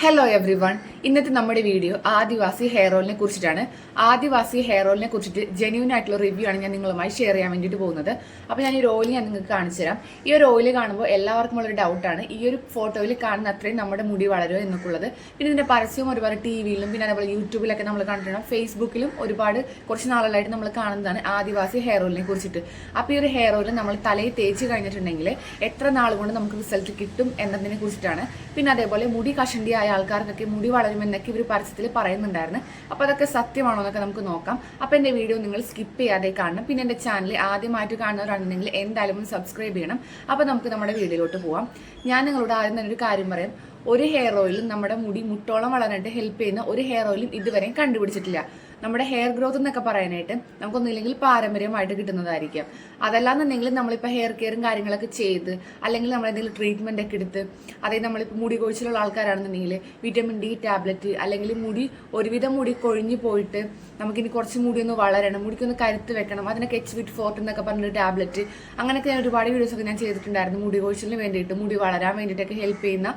Hello every one ഇന്നത്തെ നമ്മുടെ video ആദിവാസി hair ഓയിലിനെ കുറിച്ചിട്ടാണ്. ആദിവാസി ഹെയർ ഓയിലിനെ കുറിച്ചിട്ട് ജെന്യൂൻ ആയിട്ടുള്ള റിവ്യൂ ആണ് ഞാൻ നിങ്ങളുമായി ഷെയർ ചെയ്യാൻ വേണ്ടിയിട്ട് പോകുന്നത്. അപ്പോൾ ഞാൻ ഈ ഒരു ഓയിൽ ഞാൻ നിങ്ങൾക്ക് കാണിച്ചു തരാം. ഈ ഒരു ഓയിൽ കാണുമ്പോൾ എല്ലാവർക്കും ഉള്ളൊരു ഡൗട്ടാണ് ഈ ഒരു ഫോട്ടോയിൽ കാണുന്ന അത്രയും നമ്മുടെ മുടി വളരുമോ എന്നൊക്കെയുള്ളത്. പിന്നെ ഇതിന്റെ പരസ്യവും ഒരുപാട് ടി വിയിലും പിന്നെ അതേപോലെ യൂട്യൂബിലൊക്കെ നമ്മൾ കണ്ടിട്ടുണ്ട്. ഫേസ്ബുക്കിലും ഒരുപാട് കുറച്ച് നാളുകളായിട്ട് നമ്മൾ കാണുന്നതാണ് ആദിവാസി ഹെയർ ഓയിലിനെ കുറിച്ചിട്ട്. അപ്പോൾ ഈ ഒരു ഹെയർ ഓയിൽ നമ്മൾ തലയിൽ തേച്ച് കഴിഞ്ഞിട്ടുണ്ടെങ്കിൽ എത്ര നാൾ കൊണ്ട് നമുക്ക് റിസൾട്ട് കിട്ടും എന്നതിനെ കുറിച്ചിട്ടാണ്. പിന്നെ അതേപോലെ മുടി കഷണ്ടിയായ ആൾക്കാർക്കൊക്കെ മുടി വളരുമെന്നൊക്കെ ഇവർ പരസ്യത്തിൽ പറയുന്നുണ്ടായിരുന്നു. അപ്പോൾ അതൊക്കെ സത്യമാണോ എന്നൊക്കെ നമുക്ക് നോക്കാം. അപ്പോൾ എന്റെ വീഡിയോ നിങ്ങൾ സ്കിപ്പ് ചെയ്യാതെ കാണണം. പിന്നെ എന്റെ ചാനൽ ആദ്യമായിട്ട് കാണുന്നവരാണെന്നുണ്ടെങ്കിൽ എന്തായാലും ഒന്ന് സബ്സ്ക്രൈബ് ചെയ്യണം. അപ്പോൾ നമുക്ക് നമ്മുടെ വീഡിയോയിലോട്ട് പോവാം. ഞാൻ നിങ്ങളോട് ആദ്യം തന്നെ ഒരു കാര്യം പറയാം. ഒരു ഹെയർ ഓയിലും നമ്മുടെ മുടി മുട്ടോളം വളരാനായിട്ട് ഹെൽപ്പ് ചെയ്യുന്ന ഒരു ഹെയർ ഓയിലും ഇതുവരെയും കണ്ടുപിടിച്ചിട്ടില്ല. നമ്മുടെ ഹെയർ ഗ്രോത്ത് എന്നൊക്കെ പറയാനായിട്ട് നമുക്കൊന്നുമില്ലെങ്കിൽ പാരമ്പര്യമായിട്ട് കിട്ടുന്നതായിരിക്കാം. അതല്ലാന്നുണ്ടെങ്കിൽ നമ്മളിപ്പോൾ ഹെയർ കെയറും കാര്യങ്ങളൊക്കെ ചെയ്ത് അല്ലെങ്കിൽ നമ്മൾ എന്തെങ്കിലും ട്രീറ്റ്മെന്റ് ഒക്കെ എടുത്ത് അതായത് നമ്മളിപ്പോൾ മുടി കൊഴിച്ചിലുള്ള ആൾക്കാരാണെന്നുണ്ടെങ്കിൽ വിറ്റമിൻ ഡി ടാബ്ലറ്റ് അല്ലെങ്കിൽ മുടി ഒരുവിധം മുടി കൊഴിഞ്ഞു പോയിട്ട് നമുക്കിനി കുറച്ച് മുടി ഒന്ന് വളരണം മുടിക്കൊന്ന് കരുത്ത് വെക്കണം അതിനൊക്കെ എച്ച് വിറ്റ് ഫോർട്ട് എന്നൊക്കെ പറഞ്ഞൊരു ടാബ്ലറ്റ് അങ്ങനെയൊക്കെ ഞാൻ ഒരുപാട് വീഡിയോസ് ഒക്കെ ഞാൻ ചെയ്തിട്ടുണ്ടായിരുന്നു. മുടി കൊഴിച്ചിലിന് വേണ്ടിയിട്ട് മുടി വളരാൻ വേണ്ടിയിട്ടൊക്കെ ഹെൽപ്പ് ചെയ്യുന്ന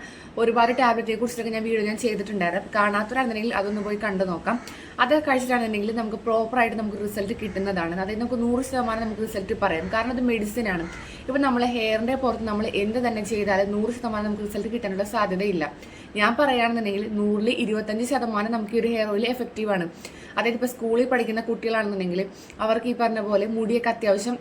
ഒരുപാട് ടാബ്ലറ്റിനെ കുറിച്ചിട്ടൊക്കെ ഞാൻ വീഡിയോ ഞാൻ ചെയ്തിട്ടുണ്ടായിരുന്നു. കാണാത്തവരാണെന്നുണ്ടെങ്കിൽ അതൊന്ന് പോയി കണ്ടു നോക്കാം. അത് കഴിച്ചിട്ടാണെന്നുണ്ടെങ്കിൽ നമുക്ക് പ്രോപ്പറായിട്ട് നമുക്ക് റിസൾട്ട് കിട്ടുന്നതാണ്. അതായത് നമുക്ക് നൂറ് ശതമാനം നമുക്ക് റിസൾട്ട് പറയാം. കാരണം അത് മെഡിസിൻ ആണ്. ഇപ്പം നമ്മൾ ഹെയറിന്റെ പുറത്ത് നമ്മൾ എന്ത് തന്നെ ചെയ്താലും നൂറ് ശതമാനം നമുക്ക് റിസൾട്ട് കിട്ടാനുള്ള സാധ്യതയില്ല. ഞാൻ പറയുകയാണെന്നുണ്ടെങ്കിൽ നൂറിൽ ഇരുപത്തഞ്ച് ശതമാനം നമുക്ക് ഈ ഒരു ഹെയർ ഓയിൽ എഫക്റ്റീവ് ആണ്. അതായത് ഇപ്പോൾ സ്കൂളിൽ പഠിക്കുന്ന കുട്ടികളാണെന്നുണ്ടെങ്കിൽ അവർക്ക് ഈ പറഞ്ഞ പോലെ മുടിയൊക്കെ അത്യാവശ്യം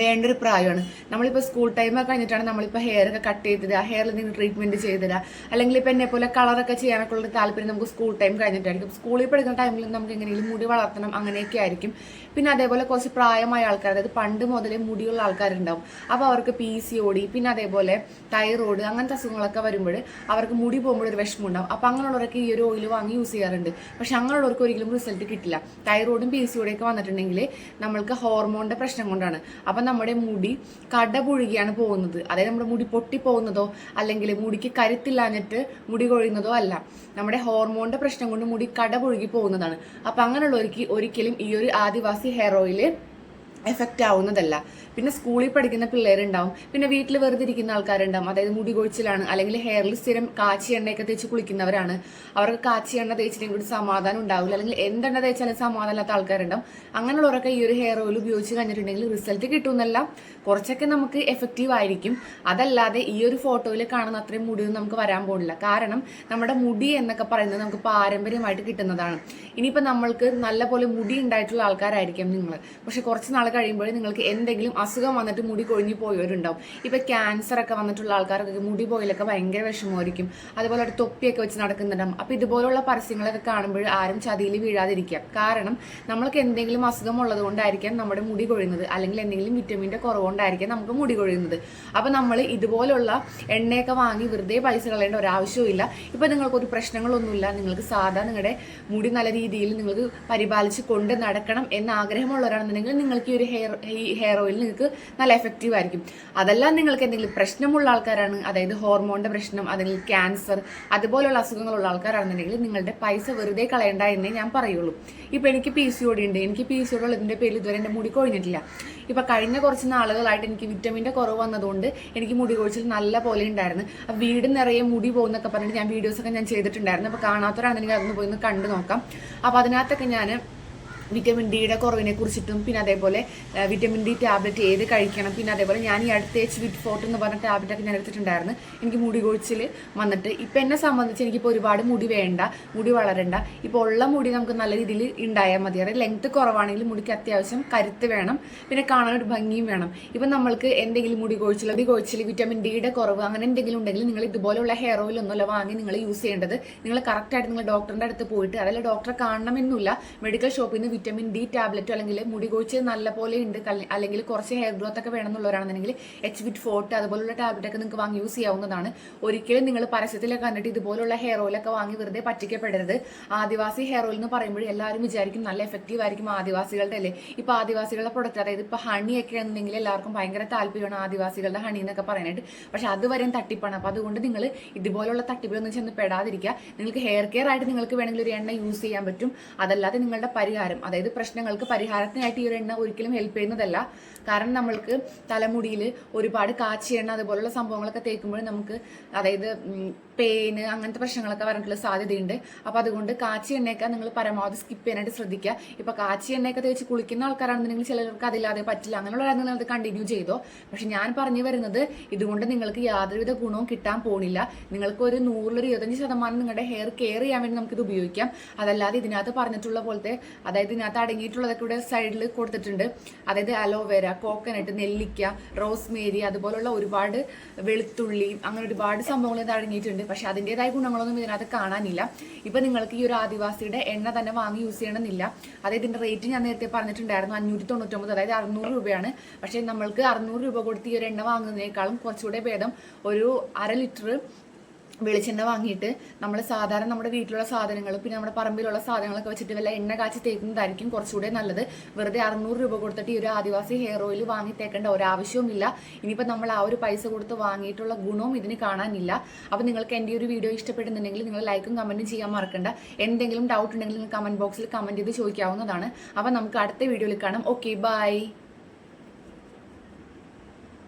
വേണ്ട ഒരു പ്രായമാണ് നമ്മളിപ്പോൾ സ്കൂൾ ടൈമൊക്കെ കഴിഞ്ഞിട്ടാണ് നമ്മളിപ്പോൾ ഹെയർ ഒക്കെ കട്ട് ചെയ്ത് ആ ഹെയറിൽ എന്തെങ്കിലും ട്രീറ്റ്മെന്റ് ചെയ്തത് അല്ലെങ്കിൽ ഇപ്പം എന്നെ പോലെ കളറൊക്കെ ചെയ്യാനൊക്കെ ഉള്ള താല്പര്യം നമുക്ക് സ്കൂൾ ടൈം കഴിഞ്ഞിട്ടായിരിക്കും. സ്കൂളിൽ പഠിക്കുന്ന ടൈമിൽ നമുക്ക് എങ്ങനെയെങ്കിലും മുടി വളർത്തണം അങ്ങനെയൊക്കെ ആയിരിക്കും. പിന്നെ അതേപോലെ കുറച്ച് പ്രായമായ ആൾക്കാർ അതായത് പണ്ട് മുതലേ മുടിയുള്ള ആൾക്കാരുണ്ടാവും. അപ്പോൾ അവർക്ക് പി സി ഡി പിന്നെ അതേപോലെ തൈറോയ്ഡ് അങ്ങനത്തെ അസുഖങ്ങളൊക്കെ വരുമ്പോൾ അവർക്ക് മുടി പോകുമ്പോൾ ഒരു വിഷമം ഉണ്ടാവും. അപ്പോൾ അങ്ങനെയുള്ളവരൊക്കെ ഈ ഒരു ഓയിൽ വാങ്ങി യൂസ് ചെയ്യാറുണ്ട്. പക്ഷെ അങ്ങനെയുള്ളവർക്ക് ഒരിക്കലും റിസൾട്ട് കിട്ടില്ല. തൈറോയിഡും പി സി ഒക്കെ വന്നിട്ടുണ്ടെങ്കിൽ നമ്മൾക്ക് ഹോർമോണിന്റെ പ്രശ്നം കൊണ്ടാണ്. അപ്പം നമ്മുടെ മുടി കട പുഴുകിയാണ് പോകുന്നത്. അതായത് നമ്മുടെ മുടി പൊട്ടി പോകുന്നതോ അല്ലെങ്കിൽ മുടിക്ക് കരുത്തില്ലാഞ്ഞിട്ട് മുടി കൊഴിയുന്നതോ അല്ല. നമ്മുടെ ഹോർമോണിന്റെ പ്രശ്നം കൊണ്ട് മുടി കട പുഴുകി പോകുന്നതാണ്. അപ്പം അങ്ങനെയുള്ളവർക്ക് ഒരിക്കലും ഈ ഒരു ആദിവാസി ഹെയർ ഓയിൽ എഫക്റ്റ് ആവുന്നതല്ല. പിന്നെ സ്കൂളിൽ പഠിക്കുന്ന പിള്ളേരുണ്ടാവും. പിന്നെ വീട്ടിൽ വെറുതെ ഇരിക്കുന്ന ആൾക്കാരുണ്ടാവും. അതായത് മുടി കൊഴിച്ചിലാണ് അല്ലെങ്കിൽ ഹെയറിൽ സ്ഥിരം കാച്ചി എണ്ണയൊക്കെ തേച്ച് കുളിക്കുന്നവരാണ്. അവർക്ക് കാച്ചി എണ്ണ തേച്ചിട്ടും കൂടി സമാധാനം ഉണ്ടാവില്ല. അല്ലെങ്കിൽ എന്തെണ്ണ തേച്ചാലും സമാധാനം ഇല്ലാത്ത ആൾക്കാരുണ്ടാവും. അങ്ങനെയുള്ളവരൊക്കെ ഈ ഒരു ഹെയർ ഓയിൽ ഉപയോഗിച്ച് കഴിഞ്ഞിട്ടുണ്ടെങ്കിൽ റിസൾട്ട് കിട്ടുമെന്നല്ല കുറച്ചൊക്കെ നമുക്ക് എഫക്റ്റീവ് ആയിരിക്കും. അതല്ലാതെ ഈ ഒരു ഫോട്ടോയിൽ കാണുന്ന അത്രയും മുടിയൊന്നും നമുക്ക് വരാൻ പോകുന്നില്ല കാരണം നമ്മുടെ മുടി എന്നൊക്കെ പറയുന്നത് നമുക്ക് പാരമ്പര്യമായിട്ട് കിട്ടുന്നതാണ്. ഇനിയിപ്പോൾ നമ്മൾക്ക് നല്ല പോലെ മുടി ഉണ്ടായിട്ടുള്ള ആൾക്കാരായിരിക്കും നിങ്ങൾ പക്ഷെ കുറച്ച് നാൾ കഴിയുമ്പോൾ നിങ്ങൾക്ക് എന്തെങ്കിലും അസുഖം വന്നിട്ട് മുടി കൊഴിഞ്ഞു പോയവരുണ്ടാവും. ഇപ്പൊ ക്യാൻസർ ഒക്കെ വന്നിട്ടുള്ള ആൾക്കാർക്കൊക്കെ മുടി പോയിലൊക്കെ ഭയങ്കര വിഷമമായിരിക്കും. അതുപോലെ ഒരു തൊപ്പിയൊക്കെ വെച്ച് നടക്കുന്നുണ്ടാവും. അപ്പൊ ഇതുപോലുള്ള പരസ്യങ്ങളൊക്കെ കാണുമ്പോൾ ആരും ചതിയിൽ വീഴാതിരിക്കാം കാരണം നമ്മൾക്ക് എന്തെങ്കിലും അസുഖം ഉള്ളത് കൊണ്ടായിരിക്കാം നമ്മുടെ മുടി കൊഴിയുന്നത്. അല്ലെങ്കിൽ എന്തെങ്കിലും വിറ്റമിന്റെ കുറവുകൊണ്ടായിരിക്കാം നമുക്ക് മുടി കൊഴിയുന്നത്. അപ്പൊ നമ്മൾ ഇതുപോലുള്ള എണ്ണയൊക്കെ വാങ്ങി വെറുതെ പൈസ കളയേണ്ട ഒരാവശ്യവും ഇപ്പൊ നിങ്ങൾക്ക് ഒരു പ്രശ്നങ്ങളൊന്നുമില്ല. നിങ്ങൾക്ക് സാധാ നിങ്ങളുടെ മുടി നല്ല രീതിയിൽ നിങ്ങൾക്ക് പരിപാലിച്ച് കൊണ്ട് നടക്കണം എന്ന ആഗ്രഹമുള്ളവരാണെന്നുണ്ടെങ്കിൽ നിങ്ങൾക്ക് ഈ ഒരു ഹെയർ ഈ ഹെയർ ഓയിൽ നിങ്ങൾക്ക് നല്ല എഫക്റ്റീവ് ആയിരിക്കും. അതെല്ലാം നിങ്ങൾക്ക് എന്തെങ്കിലും പ്രശ്നമുള്ള ആൾക്കാരാണ് അതായത് ഹോർമോണിന്റെ പ്രശ്നം അല്ലെങ്കിൽ ക്യാൻസർ അതുപോലുള്ള അസുഖങ്ങളുള്ള ആൾക്കാരാണെന്നുണ്ടെങ്കിൽ നിങ്ങളുടെ പൈസ വെറുതെ കളയണ്ട എന്നേ ഞാൻ പറയുള്ളൂ. ഇപ്പൊ എനിക്ക് പി സി ഓടി ഉണ്ട്. എനിക്ക് പി സി ഓടി ഉള്ളതിന്റെ പേരിൽ ഇതുവരെ എന്റെ മുടി കൊഴിഞ്ഞിട്ടില്ല. ഇപ്പൊ കഴിഞ്ഞ കുറച്ച് നാളുകളായിട്ട് എനിക്ക് വിറ്റമിന്റെ കുറവ് വന്നതുകൊണ്ട് എനിക്ക് മുടി കൊഴിച്ചിൽ നല്ല പോലെ ഉണ്ടായിരുന്നു. ആ വീട് നിറയെ മുടി പോകുന്നൊക്കെ പറഞ്ഞിട്ട് ഞാൻ വീഡിയോസ് ഒക്കെ ഞാൻ ചെയ്തിട്ടുണ്ടായിരുന്നു. അപ്പൊ കാണാത്തവരാണെങ്കിൽ അതൊന്ന് പോയി ഒന്ന് കണ്ടു നോക്കാം. അപ്പോൾ അതിനകത്തൊക്കെ ഞാൻ വിറ്റമിൻ ഡിയുടെ കുറവിനെ കുറിച്ചിട്ടും പിന്നെ അതേപോലെ വിറ്റമിൻ ഡി ടാബ്ലറ്റ് ഏത് കഴിക്കണം പിന്നെ അതേപോലെ ഞാൻ ഈ അടുത്ത എച്ച് വിറ്റ് ഫോർട്ട് എന്ന് പറഞ്ഞ ടാബ്ലറ്റ് ഒക്കെ ഞാൻ എടുത്തിട്ടുണ്ടായിരുന്നു. എനിക്ക് മുടി കൊഴിച്ചിൽ വന്നിട്ട് ഇപ്പം എന്നെ സംബന്ധിച്ച് എനിക്കിപ്പോൾ ഒരുപാട് മുടി വേണ്ട മുടി വളരണ്ട ഇപ്പോൾ ഉള്ള മുടി നമുക്ക് നല്ല രീതിയിൽ ഉണ്ടായാൽ മതി. അതായത് ലെങ്ത് കുറവാണെങ്കിൽ മുടിക്ക് അത്യാവശ്യം കരുത്ത് വേണം പിന്നെ കാണാൻ ഒരു ഭംഗിയും വേണം. ഇപ്പം നമ്മൾക്ക് എന്തെങ്കിലും മുടി കൊഴിച്ചിൽ മുടി കൊഴിച്ചിൽ വിറ്റമിൻ ഡിയുടെ കുറവ് അങ്ങനെ എന്തെങ്കിലും ഉണ്ടെങ്കിൽ നിങ്ങൾ ഇതുപോലെയുള്ള ഹെയർ ഓയിൽ ഒന്നുമല്ല വാങ്ങി നിങ്ങൾ യൂസ് ചെയ്യേണ്ടത്. നിങ്ങൾ കറക്റ്റായിട്ട് നിങ്ങൾ ഡോക്ടറിന്റെ അടുത്ത് പോയിട്ട് അതല്ല ഡോക്ടറെ കാണണമെന്നില്ല. മെഡിക്കൽ ഷോപ്പിൽ നിന്ന് വിറ്റമിൻ ഡി ടാബ്ലറ്റോ അല്ലെങ്കിൽ മുടി കൊഴിച്ച് നല്ല പോലെ ഉണ്ട് അല്ലെങ്കിൽ കുറച്ച് ഹെയർ ഗ്രോത്ത് ഒക്കെ വേണം എന്നുള്ളവരാണെന്നുണ്ടെങ്കിൽ എച്ച് വിറ്റ് ഫോർട്ട് അതുപോലുള്ള ടാബ്ലറ്റ് ഒക്കെ നിങ്ങൾക്ക് വാങ്ങി യൂസ് ചെയ്യാവുന്നതാണ്. ഒരിക്കലും നിങ്ങൾ പരസ്യത്തിലൊക്കെ കണ്ടിട്ട് ഇതുപോലുള്ള ഹെയർ ഓയിലൊക്കെ വാങ്ങി വെറുതെ പറ്റിക്കപ്പെടരുത്. ആദിവാസി ഹെയർ ഓയിൽ എന്ന് പറയുമ്പോൾ എല്ലാവരും വിചാരിക്കും നല്ല എഫക്റ്റീവ് ആയിരിക്കും ആദിവാസികളുടെ അല്ലേ? ഇപ്പൊ ആദിവാസികളുടെ പ്രൊഡക്റ്റ് അതായത് ഇപ്പൊ ഹണി ഒക്കെ ആണെന്നുണ്ടെങ്കിൽ എല്ലാവർക്കും ഭയങ്കര താല്പര്യമാണ് ആദിവാസികളുടെ ഹണി എന്നൊക്കെ പറയാനായിട്ട് പക്ഷെ അതുവരെയും തട്ടിപ്പാണ്. അപ്പോൾ അതുകൊണ്ട് നിങ്ങൾ ഇതുപോലുള്ള തട്ടിപ്പിലൊന്നും ചെന്ന് പെടാതിരിക്കുക. നിങ്ങൾക്ക് ഹെയർ കെയർ ആയിട്ട് നിങ്ങൾക്ക് വേണമെങ്കിൽ ഒരു എണ്ണ യൂസ് ചെയ്യാൻ പറ്റും. അതല്ലാതെ നിങ്ങളുടെ പരിഹാരം അതായത് പ്രശ്നങ്ങൾക്ക് പരിഹാരത്തിനായിട്ട് ഈ ഒരു എണ്ണ ഒരിക്കലും ഹെൽപ്പ് ചെയ്യുന്നതല്ല. കാരണം നമ്മൾക്ക് തലമുടിയിൽ ഒരുപാട് കാച്ചി എണ്ണ അതുപോലുള്ള സംഭവങ്ങളൊക്കെ തേക്കുമ്പോൾ നമുക്ക് അതായത് പെയിന് അങ്ങനത്തെ പ്രശ്നങ്ങളൊക്കെ വരാനുള്ള സാധ്യതയുണ്ട്. അപ്പോൾ അതുകൊണ്ട് കാച്ചി എണ്ണയൊക്കെ നിങ്ങൾ പരമാവധി സ്കിപ്പ് ചെയ്യാനായിട്ട് ശ്രദ്ധിക്കുക ഇപ്പോൾ കാച്ചി എണ്ണയൊക്കെ തേച്ച് കുളിക്കുന്ന ആൾക്കാരാണെന്നുണ്ടെങ്കിൽ ചിലർക്ക് അതില്ലാതെ പറ്റില്ല. അങ്ങനെയുള്ള അത് കണ്ടിന്യൂ ചെയ്തോ. പക്ഷെ ഞാൻ പറഞ്ഞു വരുന്നത് ഇതുകൊണ്ട് നിങ്ങൾക്ക് യാതൊരുവിധ ഗുണവും കിട്ടാൻ പോണില്ല. നിങ്ങൾക്ക് ഒരു നൂറിലൊരു ഇരുപത്തഞ്ച് ശതമാനം നിങ്ങളുടെ ഹെയർ കെയർ ചെയ്യാൻ വേണ്ടി നമുക്കിത് ഉപയോഗിക്കാം. അതല്ലാതെ ഇതിനകത്ത് പറഞ്ഞിട്ടുള്ള പോലത്തെ അതായത് ഇതിനകത്ത് അടങ്ങിയിട്ടുള്ളതൊക്കെ ഇവിടെ സൈഡിൽ കൊടുത്തിട്ടുണ്ട്. അതായത് അലോവേര കോക്കനട്ട് നെല്ലിക്ക റോസ്മേരി അതുപോലുള്ള ഒരുപാട് വെളുത്തുള്ളി അങ്ങനെ ഒരുപാട് സംഭവങ്ങൾ ഇത് അടങ്ങിയിട്ടുണ്ട്. പക്ഷെ അതിന്റെതായ ഗുണങ്ങളൊന്നും ഇതിനകത്ത് കാണാനില്ല. ഇപ്പൊ നിങ്ങൾക്ക് ഈ ഒരു ആദിവാസിയുടെ എണ്ണ തന്നെ വാങ്ങി യൂസ് ചെയ്യണമെന്നില്ല. അതായത് ഇതിന്റെ റേറ്റ് ഞാൻ നേരത്തെ പറഞ്ഞിട്ടുണ്ടായിരുന്നു അഞ്ഞൂറ്റി തൊണ്ണൂറ്റൊമ്പത് അതായത് അറുന്നൂറ് രൂപയാണ്. പക്ഷേ നമ്മൾക്ക് അറുന്നൂറ് രൂപ കൊടുത്ത് ഈ ഒരു എണ്ണ വാങ്ങുന്നതിനേക്കാളും കുറച്ചുകൂടെ ഭേദം ഒരു അര ലിറ്റർ വെളിച്ചെണ്ണ വാങ്ങിയിട്ട് നമ്മൾ സാധാരണ നമ്മുടെ വീട്ടിലുള്ള സാധനങ്ങൾ പിന്നെ നമ്മുടെ പറമ്പിലുള്ള സാധനങ്ങളൊക്കെ വെച്ചിട്ട് വല്ല എണ്ണ കാച്ചി തേക്കുന്നതായിരിക്കും കുറച്ചുകൂടെ നല്ലത്. വെറുതെ അറുന്നൂറ് രൂപ കൊടുത്തിട്ട് ഈ ഒരു ആദിവാസി ഹെയർ ഓയിൽ വാങ്ങി തേക്കേണ്ട ഒരാവശ്യവുമില്ല. ഇനിയിപ്പോൾ നമ്മൾ ആ ഒരു പൈസ കൊടുത്ത് വാങ്ങിയിട്ടുള്ള ഗുണവും ഇതിന് കാണാനില്ല. അപ്പോൾ നിങ്ങൾക്ക് എന്റെ ഒരു വീഡിയോ ഇഷ്ടപ്പെടുന്നുണ്ടെങ്കിൽ നിങ്ങൾ ലൈക്കും കമന്റും ചെയ്യാൻ മറക്കണ്ട. എന്തെങ്കിലും ഡൗട്ട് ഉണ്ടെങ്കിൽ നിങ്ങൾ കമന്റ് ബോക്സിൽ കമന്റ് ചെയ്ത് ചോദിക്കാവുന്നതാണ്. അപ്പോൾ നമുക്ക് അടുത്ത വീഡിയോയിൽ കാണാം. Okay bye